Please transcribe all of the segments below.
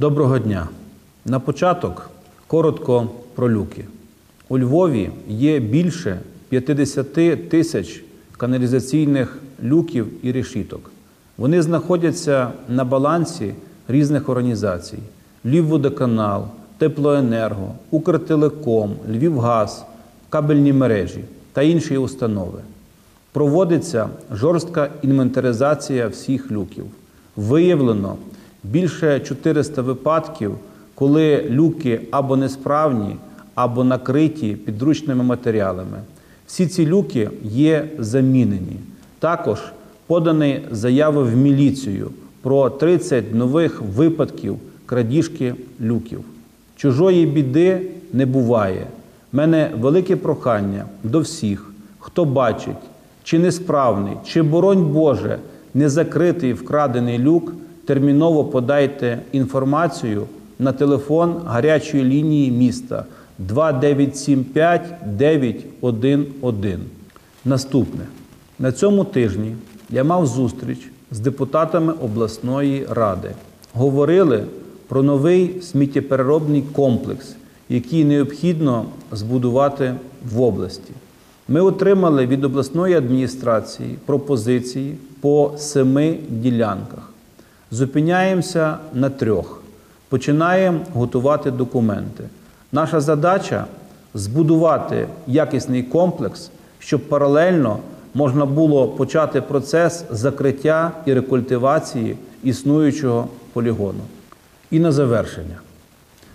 Доброго дня. На початок коротко про люки. У Львові є більше 50 тисяч каналізаційних люків і решіток. Вони знаходяться на балансі різних організацій: Львівводоканал, Теплоенерго, Укртелеком, Львівгаз, кабельні мережі та інші установи. Проводиться жорстка інвентаризація всіх люків. Виявлено більше 400 випадків, коли люки або несправні, або накриті підручними матеріалами. Всі ці люки є замінені. Також подані заяви в міліцію про 30 нових випадків крадіжки люків. Чужої біди не буває. У мене велике прохання до всіх, хто бачить, чи несправний, чи боронь Боже, не закритий вкрадений люк, терміново подайте інформацію на телефон гарячої лінії міста 2975 911. Наступне. На цьому тижні я мав зустріч з депутатами обласної ради. Говорили про новий сміттєпереробний комплекс, який необхідно збудувати в області. Ми отримали від обласної адміністрації пропозиції по семи ділянках. Зупиняємося на трьох. Починаємо готувати документи. Наша задача збудувати якісний комплекс, щоб паралельно можна було почати процес закриття і рекультивації існуючого полігону. І на завершення.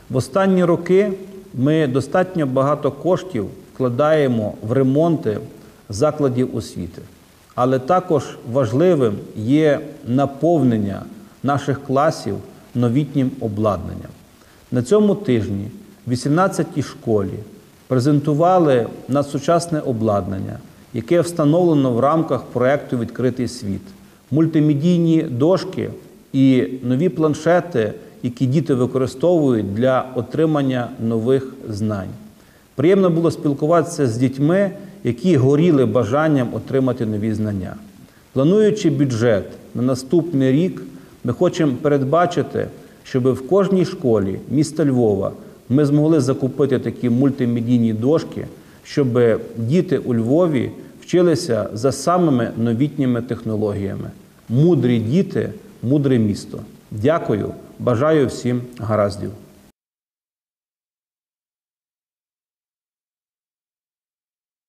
В останні роки ми достатньо багато коштів вкладаємо в ремонти закладів освіти, але також важливим є наповнення наших класів новітнім обладнанням. На цьому тижні в 18-й школі презентували надсучасне обладнання, яке встановлено в рамках проєкту Відкритий світ, мультимедійні дошки і нові планшети, які діти використовують для отримання нових знань. Приємно було спілкуватися з дітьми, які горіли бажанням отримати нові знання. Плануючи бюджет на наступний рік, ми хочемо передбачити, щоб в кожній школі міста Львова ми змогли закупити такі мультимедійні дошки, щоб діти у Львові вчилися за самими новітніми технологіями. Мудрі діти, мудре місто. Дякую, бажаю всім гараздів.